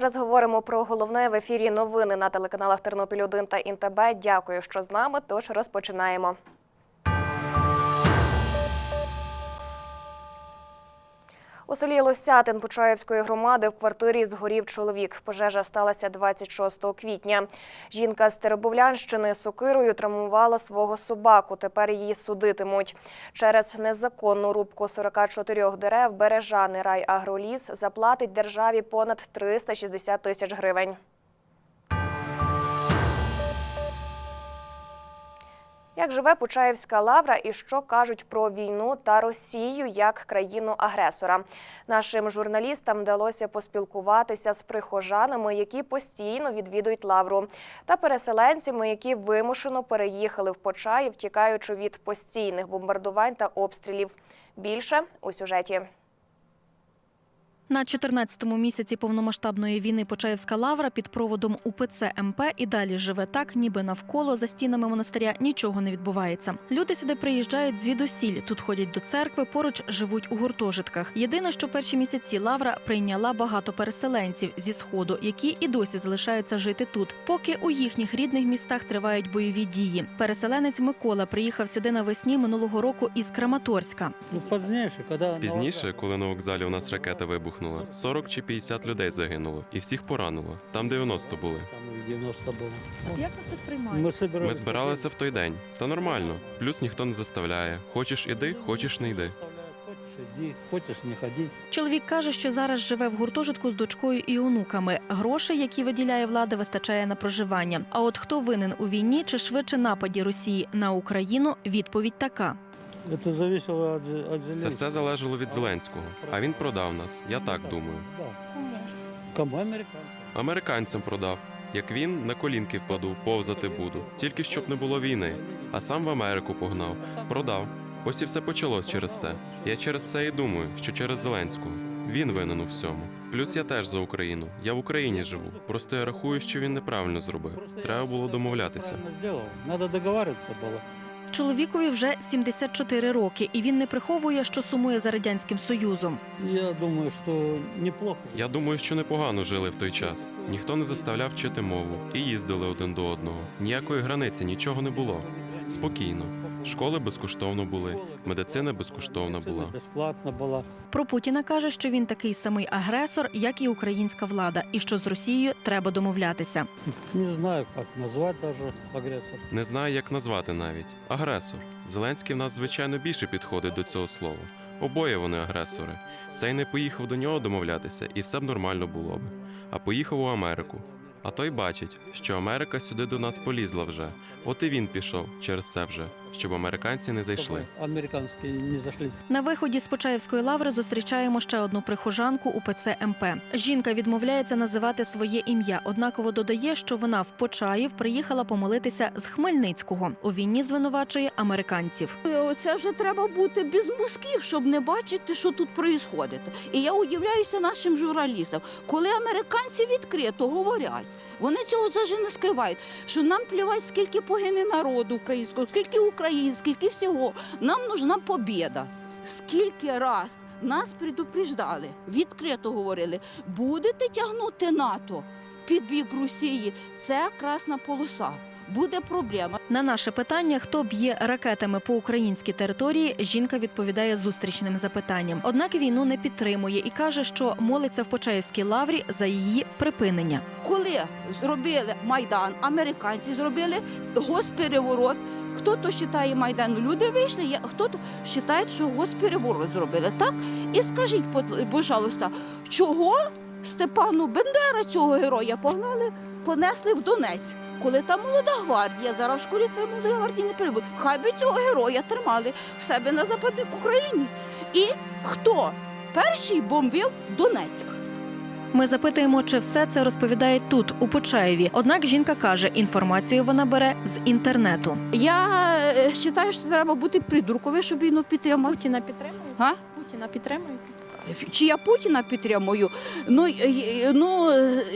зараз говоримо про головне в ефірі новини на телеканалах Тернопіль 1 та Інтебе. Дякую, що з нами. Тож розпочинаємо. У селі Лосятин Почаївської громади в квартирі згорів чоловік. Пожежа сталася 26 квітня. Жінка з Теребовлянщини сокирою травмувала свого собаку. Тепер її судитимуть. Через незаконну рубку 44 дерев Бережани райагроліс заплатить державі понад 360 тисяч гривень. Як живе Почаївська лавра і що кажуть про війну та Росію як країну-агресора? Нашим журналістам вдалося поспілкуватися з прихожанами, які постійно відвідують лавру, та переселенцями, які вимушено переїхали в Почаїв, тікаючи від постійних бомбардувань та обстрілів. Більше у сюжеті. На 14-му місяці повномасштабної війни Почаївська лавра під проводом УПЦ МП і далі живе так, ніби навколо за стінами монастиря нічого не відбувається. Люди сюди приїжджають звідусіль. Тут ходять до церкви, поруч живуть у гуртожитках. Єдине, що перші місяці лавра прийняла багато переселенців зі сходу, які і досі залишаються жити тут, поки у їхніх рідних містах тривають бойові дії. Переселенець Микола приїхав сюди навесні минулого року із Краматорська. Ну, пізніше, коли на вокзалі у нас ракета вибухнула, 40 чи 50 людей загинуло, і всіх поранило. Там 90 були. Там 90 було. Як вас тут приймають? Ми, собирались Ми збиралися в той день. Та нормально. Плюс ніхто не заставляє. Хочеш іди, хочеш не йди. Хочеш іди, хочеш не ходи. Чоловік каже, що зараз живе в гуртожитку з дочкою і онуками. Грошей, які виділяє влада, вистачає на проживання. А от хто винен у війні чи швидше нападі Росії на Україну? Відповідь така. Це залежало від, від Це все залежало від Зеленського. А він продав нас. Я так думаю. Кому американцям? Американцям продав. Як він на колінки впаду, повзати буду, тільки щоб не було війни. А сам в Америку погнав. Продав. Ось і все почалось через це. Я через це і думаю, що через Зеленського. Він винен у всьому. Плюс я теж за Україну. Я в Україні живу. Просто я рахую, що він неправильно зробив. Треба було домовлятися. Надо договарюватися було. Чоловікові вже 74 роки, і він не приховує, що сумує за радянським союзом. Я думаю, що неплохо. Я думаю, що непогано жили в той час. Ніхто не заставляв вчити мову і їздили один до одного. Ніякої границі, нічого не було. Спокійно. Школи безкоштовно були, медицина безкоштовна була. Безплатно була. Про Путіна каже, що він такий самий агресор, як і українська влада, і що з Росією треба домовлятися. Не знаю, як назвати даже агресор. Не знаю, як назвати навіть. Агресор. Зеленський в нас, звичайно, більше підходить до цього слова. Обоє вони агресори. Цей не поїхав до нього домовлятися, і все б нормально було б. А поїхав у Америку. А той бачить, що Америка сюди до нас полізла вже. От і він пішов через це вже, щоб американці не зайшли. Американські не зайшли. На виході з Почаївської лаври зустрічаємо ще одну прихожанку УПЦ МП. Жінка відмовляється називати своє ім'я, однаково додає, що вона в Почаїв приїхала помолитися з Хмельницького. У війні звинувачує американців. Це вже треба бути без мозків, щоб не бачити, що тут відбувається. І я удивляюся нашим журналістам, коли американці відкрито говорять, вони цього завжди не скривають, що нам плювать, скільки погине народу українського, скільки українських, скільки всього. Нам нужна побіда. Скільки раз нас предупреждали, відкрито говорили, будете тягнути НАТО під бік Росії, це красна полоса. Буде проблема. На наше питання, хто б'є ракетами по українській території, жінка відповідає зустрічним запитанням. Однак війну не підтримує і каже, що молиться в Почаївській лаврі за її припинення. Коли зробили майдан, американці зробили госпереворот. Хто то вважає майдан? Люди вийшли, хто то вважає, що госпереворот зробили. Так? І скажіть, будь- пожалуйста, чого Степану Бендера, цього героя, погнали, понесли в Донець? Коли там молода гвардія, зараз в школі це молодої гвардії не перебуде. Хай би цього героя тримали в себе на западній Україні. І хто перший бомбив Донецьк? Ми запитуємо, чи все це розповідає тут, у Почаєві. Однак жінка каже, інформацію вона бере з інтернету. Я е, вважаю, що треба бути придурковим, щоб війну підтримати. Путіна підтримує? Га? Путіна підтримує? Чи я Путіна підтримую? Ну, ну,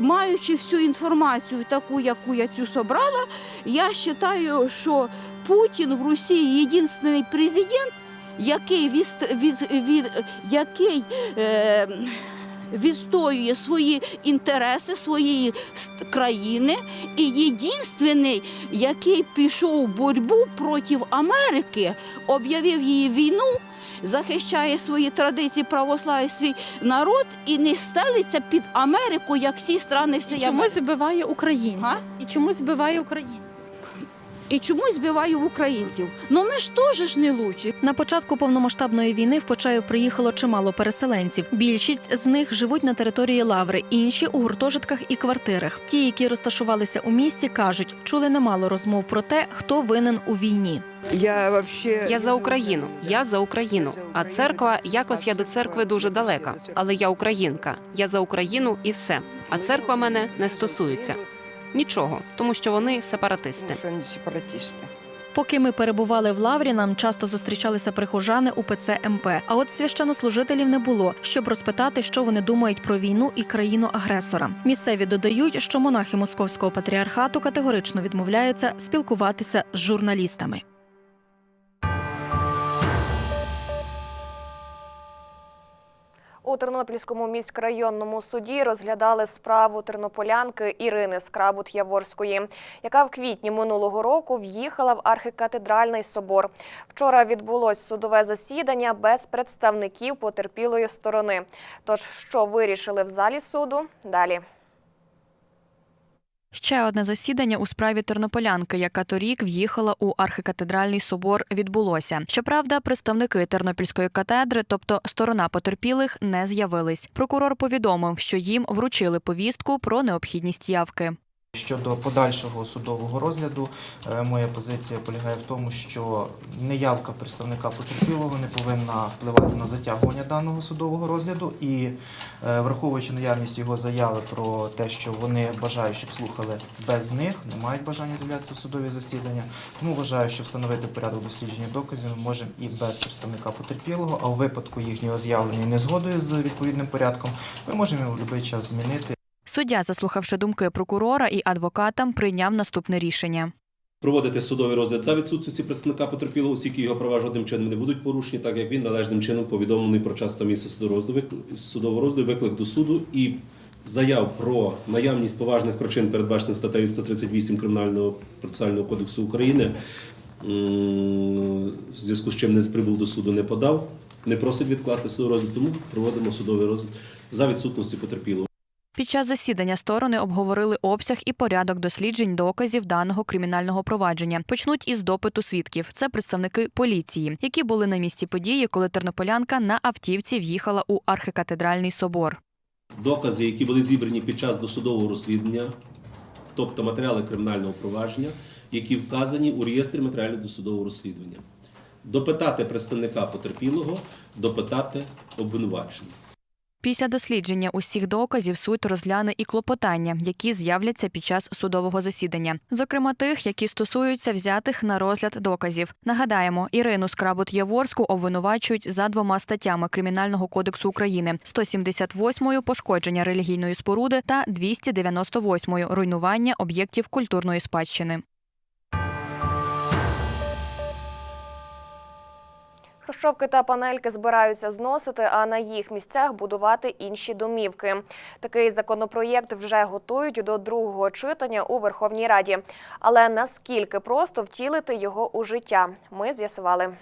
маючи всю інформацію, таку, яку я цю собрала, я вважаю, що Путін в Росії єдиний президент, який від, від, від який е, відстоює свої інтереси своєї країни, і єдинственний, який пішов в боротьбу проти Америки, об'явив її війну. Захищає свої традиції, православ'я, свій народ і не стелиться під Америку, як всі страни всі. Чомусь збиває українців. І чомусь збиває українців. І чомусь збиває українців. Ну ми ж теж ж не лучі. На початку повномасштабної війни в Почаїв приїхало чимало переселенців. Більшість з них живуть на території Лаври, інші у гуртожитках і квартирах. Ті, які розташувалися у місті, кажуть, чули немало розмов про те, хто винен у війні. Я вообще Я за Україну, я за Україну. А церква якось я до церкви дуже далека. Але я українка. Я за Україну і все. А церква мене не стосується. Нічого, тому що вони сепаратисти. Что они. Поки ми перебували в Лаврі, нам часто зустрічалися прихожани УПЦ МП. А от священнослужителів не було, щоб розпитати, що вони думають про війну і країну-агресора. Місцеві додають, що монахи московського патріархату категорично відмовляються спілкуватися з журналістами. У Тернопільському міськрайонному суді розглядали справу тернополянки Ірини Скрабут Яворської, яка в квітні минулого року в'їхала в архікатедральний собор. Вчора відбулось судове засідання без представників потерпілої сторони. Тож, що вирішили в залі суду? Далі. Ще одне засідання у справі тернополянки, яка торік в'їхала у архікатедральний собор, відбулося. Щоправда, представники тернопільської катедри, тобто сторона потерпілих, не з'явились. Прокурор повідомив, що їм вручили повістку про необхідність явки. Щодо подальшого судового розгляду, е, моя позиція полягає в тому, що неявка представника потерпілого не повинна впливати на затягування даного судового розгляду. І е, враховуючи наявність його заяви про те, що вони бажають, щоб слухали без них, не мають бажання з'являтися в судові засідання. Тому вважаю, що встановити порядок дослідження доказів ми можемо і без представника потерпілого. А у випадку їхнього з'явлення незгодою з відповідним порядком, ми можемо в будь-який час змінити. Суддя, заслухавши думки прокурора і адвоката, прийняв наступне рішення. Проводити судовий розгляд за відсутності представника потерпілого, оскільки його права жодним чином не будуть порушені, так як він належним чином повідомлений про час та місце судового розгляду, виклик до суду і заяв про наявність поважних причин, передбачених статтею 138 Кримінального процесуального кодексу України, в зв'язку з чим не прибув до суду, не подав, не просить відкласти судовий розгляд, тому проводимо судовий розгляд за відсутності потерпілого. Під час засідання сторони обговорили обсяг і порядок досліджень доказів даного кримінального провадження. Почнуть із допиту свідків. Це представники поліції, які були на місці події, коли тернополянка на автівці в'їхала у архікатедральний собор. докази, які були зібрані під час досудового розслідування, тобто матеріали кримінального провадження, які вказані у реєстрі матеріалів досудового розслідування. Допитати представника потерпілого, допитати обвинувачення. Після дослідження усіх доказів суд розгляне і клопотання, які з'являться під час судового засідання, зокрема тих, які стосуються взятих на розгляд доказів. Нагадаємо, Ірину Скрабут Яворську обвинувачують за двома статтями Кримінального кодексу України: 178 – пошкодження релігійної споруди та 298 – руйнування об'єктів культурної спадщини. Хрущовки та панельки збираються зносити, а на їх місцях будувати інші домівки. Такий законопроєкт вже готують до другого читання у Верховній Раді. Але наскільки просто втілити його у життя, ми з'ясували.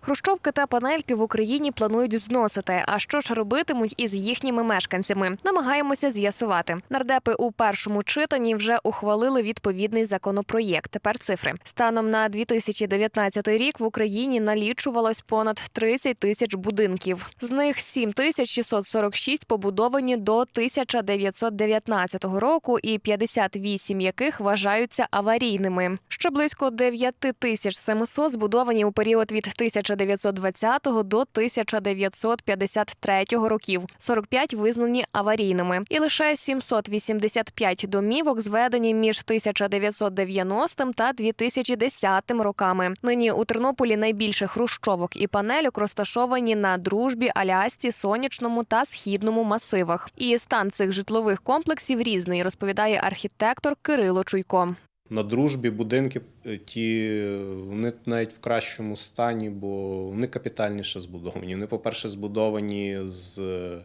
Хрущовки та панельки в Україні планують зносити. А що ж робитимуть із їхніми мешканцями? Намагаємося з'ясувати. Нардепи у першому читанні вже ухвалили відповідний законопроєкт. Тепер цифри станом на 2019 рік в Україні налічувалось понад 30 тисяч будинків. З них 7 тисяч 646 побудовані до 1919 року, і 58 яких вважаються аварійними. Ще близько 9 тисяч 700 збудовані у період від 1920 до 1953 років. 45 визнані аварійними. І лише 785 домівок зведені між 1990 та 2010 роками. Нині у Тернополі найбільше хрущовок і панельок розташовані на дружбі, Алясці, сонячному та східному масивах. І стан цих житлових комплексів різний, розповідає архітектор Кирило Чуйко. На дружбі будинки е, ті вони навіть в кращому стані, бо вони капітальніше збудовані. Вони, по-перше, збудовані з е,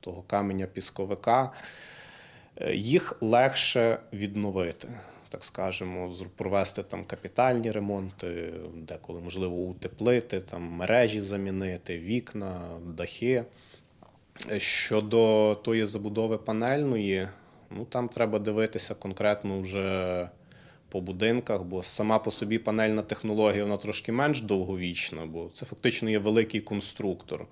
того каменя пісковика. Е, Їх легше відновити, так скажемо, провести там капітальні ремонти, деколи можливо утеплити, там мережі замінити, вікна, дахи. Щодо тої забудови панельної, ну там треба дивитися конкретно вже по будинках, бо сама по собі панельна технологія вона трошки менш довговічна, бо це фактично є великий конструктор.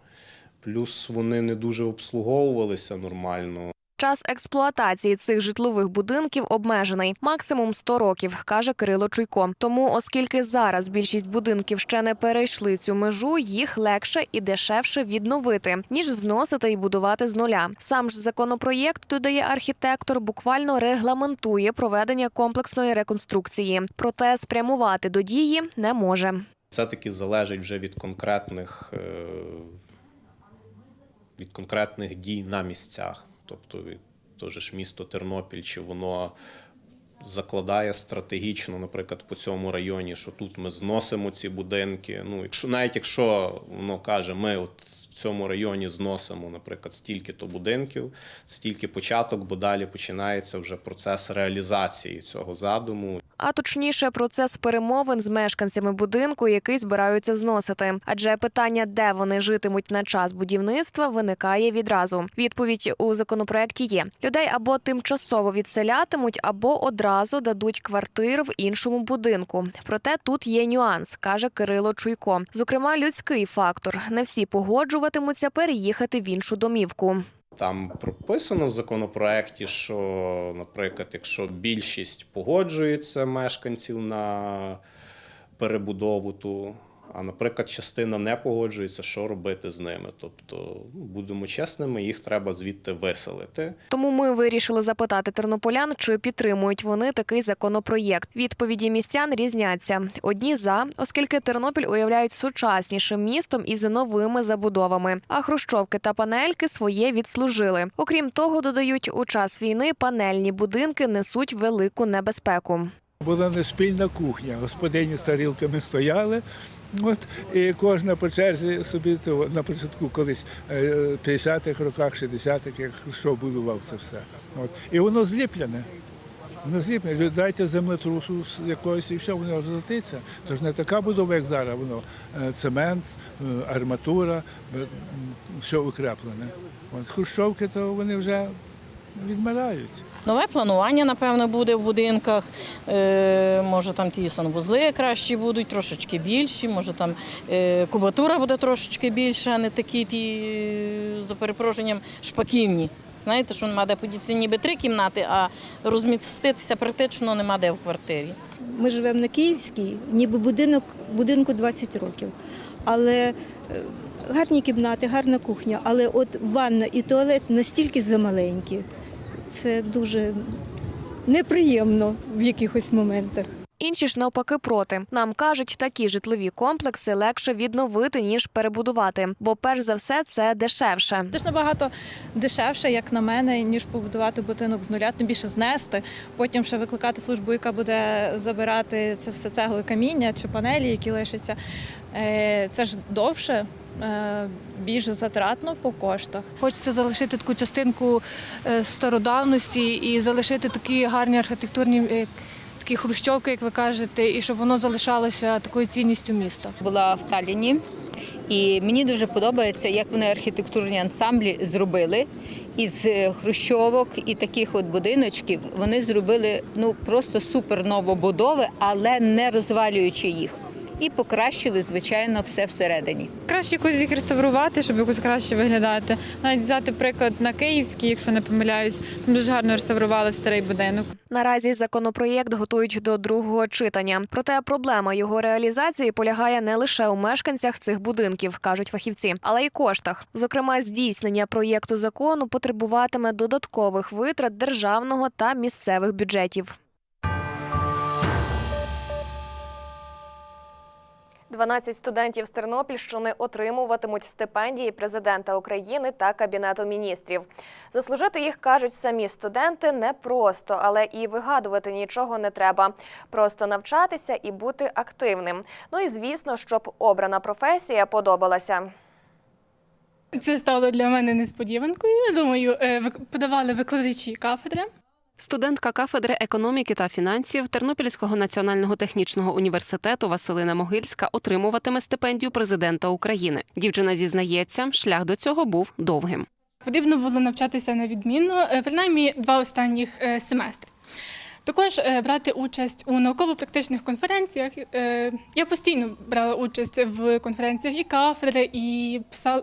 Плюс вони не дуже обслуговувалися нормально. Час експлуатації цих житлових будинків обмежений максимум 100 років, каже Кирило Чуйко. Тому, оскільки зараз більшість будинків ще не перейшли цю межу, їх легше і дешевше відновити, ніж зносити і будувати з нуля. Сам ж законопроєкт, додає архітектор, буквально регламентує проведення комплексної реконструкції, проте спрямувати до дії не може. Це таки залежить вже від конкретних, е, від конкретних дій на місцях. Тобто, теж ж місто Тернопіль, чи воно закладає стратегічно, наприклад, по цьому районі, що тут ми зносимо ці будинки. Ну, якщо навіть якщо воно каже, ми от в цьому районі зносимо, наприклад, стільки-то будинків, це тільки початок, бо далі починається вже процес реалізації цього задуму. А точніше, процес перемовин з мешканцями будинку, який збираються зносити. Адже питання, де вони житимуть на час будівництва, виникає відразу. Відповідь у законопроекті є: людей або тимчасово відселятимуть, або одразу дадуть квартири в іншому будинку. Проте тут є нюанс, каже Кирило Чуйко. Зокрема, людський фактор. Не всі погоджуватимуться переїхати в іншу домівку. Там прописано в законопроекті, що, наприклад, якщо більшість погоджується мешканців на перебудову ту, а наприклад, частина не погоджується, що робити з ними. Тобто, ну, будемо чесними, їх треба звідти виселити. Тому ми вирішили запитати тернополян, чи підтримують вони такий законопроєкт. Відповіді містян різняться. Одні за, оскільки Тернопіль уявляють сучаснішим містом із новими забудовами. А хрущовки та панельки своє відслужили. Окрім того, додають, у час війни панельні будинки несуть велику небезпеку. Була не спільна кухня. Господині з тарілками стояли. От, і кожна по черзі собі то на початку колись е, 50-х роках, 60-х, як що будував це все. От. І воно зліплене. Воно зліплене. Дайте землетрусу якогось і все, воно розлетиться. Тож не така будова, як зараз. Воно е, цемент, е, арматура, е, все укреплене. От хрущовки, то вони вже відмирають. Нове планування, напевно, буде в будинках. Е, може, там ті санвузли кращі будуть, трошечки більші, може там е, кубатура буде трошечки більша, а не такі ті, за перепрошенням, шпаківні. Знаєте, що нема де подітися ніби три кімнати, а розміститися практично нема де в квартирі. Ми живемо на Київській, ніби будинок, будинку 20 років. Але е, гарні кімнати, гарна кухня, але от ванна і туалет настільки замаленькі. Це дуже неприємно в якихось моментах. Інші ж навпаки проти. Нам кажуть, такі житлові комплекси легше відновити ніж перебудувати, бо перш за все це дешевше. Це ж набагато дешевше, як на мене, ніж побудувати будинок з нуля, тим більше знести, потім ще викликати службу, яка буде забирати це все цегло каміння чи панелі, які лишаться. Е, Це ж довше. Е, Більш затратно по коштах. Хочеться залишити таку частинку е, стародавності і залишити такі гарні архітектурні е, такі хрущовки, як ви кажете, і щоб воно залишалося такою цінністю міста. була в Талліні, і мені дуже подобається, як вони архітектурні ансамблі зробили. Із хрущовок і таких от будиночків вони зробили ну просто супер новобудови, але не розвалюючи їх. І покращили, звичайно, все всередині. Краще якось їх реставрувати, щоб якось краще виглядати. Навіть взяти приклад на Київський, якщо не помиляюсь, там дуже гарно реставрували старий будинок. Наразі законопроєкт готують до другого читання. Проте проблема його реалізації полягає не лише у мешканцях цих будинків, кажуть фахівці, але й коштах. Зокрема, здійснення проєкту закону потребуватиме додаткових витрат державного та місцевих бюджетів. 12 студентів з Тернопільщини отримуватимуть стипендії президента України та Кабінету міністрів. Заслужити їх кажуть самі студенти непросто, але і вигадувати нічого не треба. Просто навчатися і бути активним. Ну і звісно, щоб обрана професія подобалася. Це стало для мене несподіванкою. Я думаю, е, подавали викладачі кафедри. Студентка кафедри економіки та фінансів Тернопільського національного технічного університету Василина Могильська отримуватиме стипендію президента України. Дівчина зізнається, шлях до цього був довгим. Потрібно було навчатися на відмінно, е, принаймні два останніх е, семестри. Також е, брати участь у науково-практичних конференціях. Е, Я постійно брала участь в конференціях і кафедри, і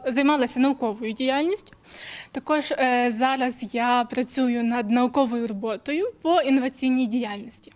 займалася науковою діяльністю. Також е, зараз я працюю над науковою роботою по інноваційній діяльності.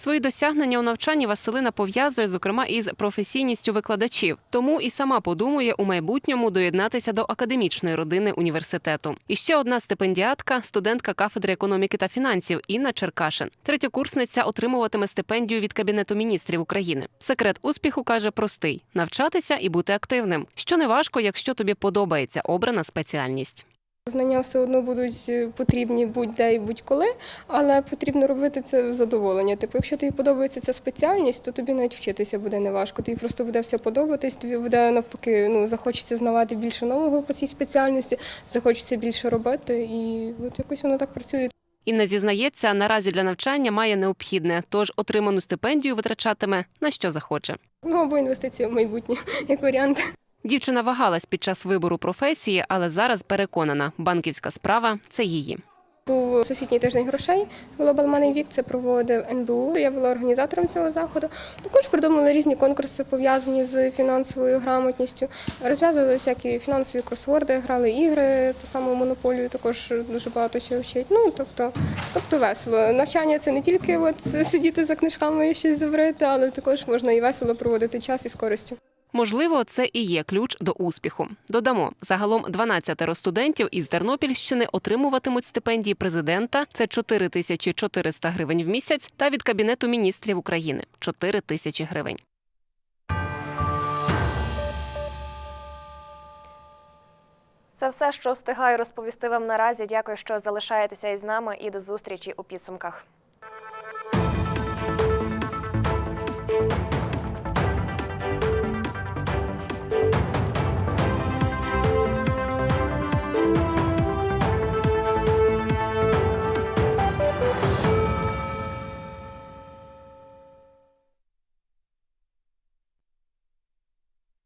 Свої досягнення у навчанні Василина пов'язує, зокрема, із професійністю викладачів. Тому і сама подумує у майбутньому доєднатися до академічної родини університету. І ще одна стипендіатка, студентка кафедри економіки та фінансів Інна Черкашин. Третьокурсниця отримуватиме стипендію від Кабінету міністрів України. Секрет успіху каже простий: навчатися і бути активним, що не важко, якщо тобі подобається обрана спеціальність. Знання все одно будуть е, потрібні будь-де і будь-коли, але потрібно робити це в задоволення. Типу, якщо тобі подобається ця спеціальність, то тобі навіть вчитися буде неважко. Тобі просто буде все подобатись, тобі буде навпаки, ну захочеться знавати більше нового по цій спеціальності, захочеться більше робити, і от якось воно так працює. Інна зізнається, наразі для навчання має необхідне, тож отриману стипендію витрачатиме на що захоче. Ну або інвестиція в майбутнє, як варіант. Дівчина вагалась під час вибору професії, але зараз переконана, банківська справа це її. Був всесвітній тиждень грошей Global Money Week, це проводив НБУ. Я була організатором цього заходу. Також придумали різні конкурси, пов'язані з фінансовою грамотністю. Розв'язували всякі фінансові кросворди, грали ігри, ту саму монополію, також дуже багато чого вчить. Ну тобто, тобто весело. Навчання це не тільки от сидіти за книжками і щось заврити, але також можна і весело проводити час і з користю. Можливо, це і є ключ до успіху. Додамо, загалом 12 студентів із Тернопільщини отримуватимуть стипендії президента. Це 4 тисячі 400 гривень в місяць, та від Кабінету міністрів України 4 тисячі гривень. Це все, що встигаю розповісти вам наразі. Дякую, що залишаєтеся із нами, і до зустрічі у підсумках.